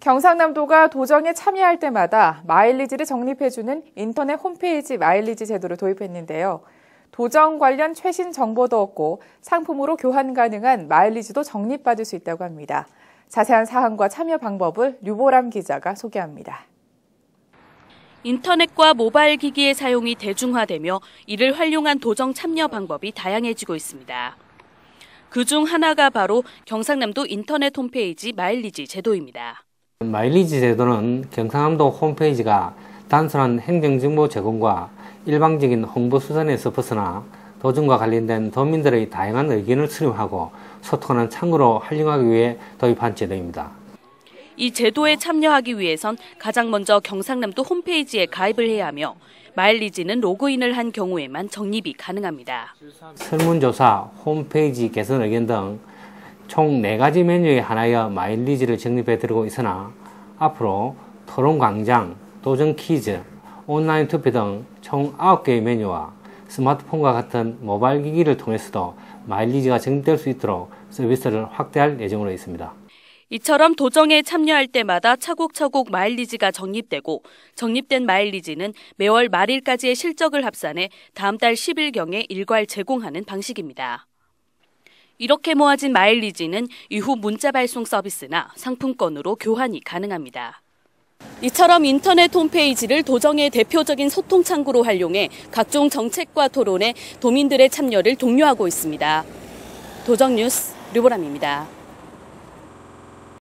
경상남도가 도정에 참여할 때마다 마일리지를 적립해주는 인터넷 홈페이지 마일리지 제도를 도입했는데요. 도정 관련 최신 정보도 얻고 상품으로 교환 가능한 마일리지도 적립받을 수 있다고 합니다. 자세한 사항과 참여 방법을 류보람 기자가 소개합니다. 인터넷과 모바일 기기의 사용이 대중화되며 이를 활용한 도정 참여 방법이 다양해지고 있습니다. 그중 하나가 바로 경상남도 인터넷 홈페이지 마일리지 제도입니다. 마일리지 제도는 경상남도 홈페이지가 단순한 행정정보 제공과 일방적인 홍보 수단에서 벗어나 도정과 관련된 도민들의 다양한 의견을 수렴하고 소통하는 창구로 활용하기 위해 도입한 제도입니다. 이 제도에 참여하기 위해선 가장 먼저 경상남도 홈페이지에 가입을 해야 하며 마일리지는 로그인을 한 경우에만 적립이 가능합니다. 설문조사, 홈페이지 개선 의견 등 총 4가지 메뉴에 하나여 마일리지를 적립해 드리고 있으나 앞으로 토론 광장, 도전 퀴즈, 온라인 투표 등 총 9개의 메뉴와 스마트폰과 같은 모바일 기기를 통해서도 마일리지가 적립될 수 있도록 서비스를 확대할 예정으로 있습니다. 이처럼 도정에 참여할 때마다 차곡차곡 마일리지가 적립되고 적립된 마일리지는 매월 말일까지의 실적을 합산해 다음 달 10일경에 일괄 제공하는 방식입니다. 이렇게 모아진 마일리지는 이후 문자 발송 서비스나 상품권으로 교환이 가능합니다. 이처럼 인터넷 홈페이지를 도정의 대표적인 소통 창구로 활용해 각종 정책과 토론에 도민들의 참여를 독려하고 있습니다. 도정 뉴스 류보람입니다.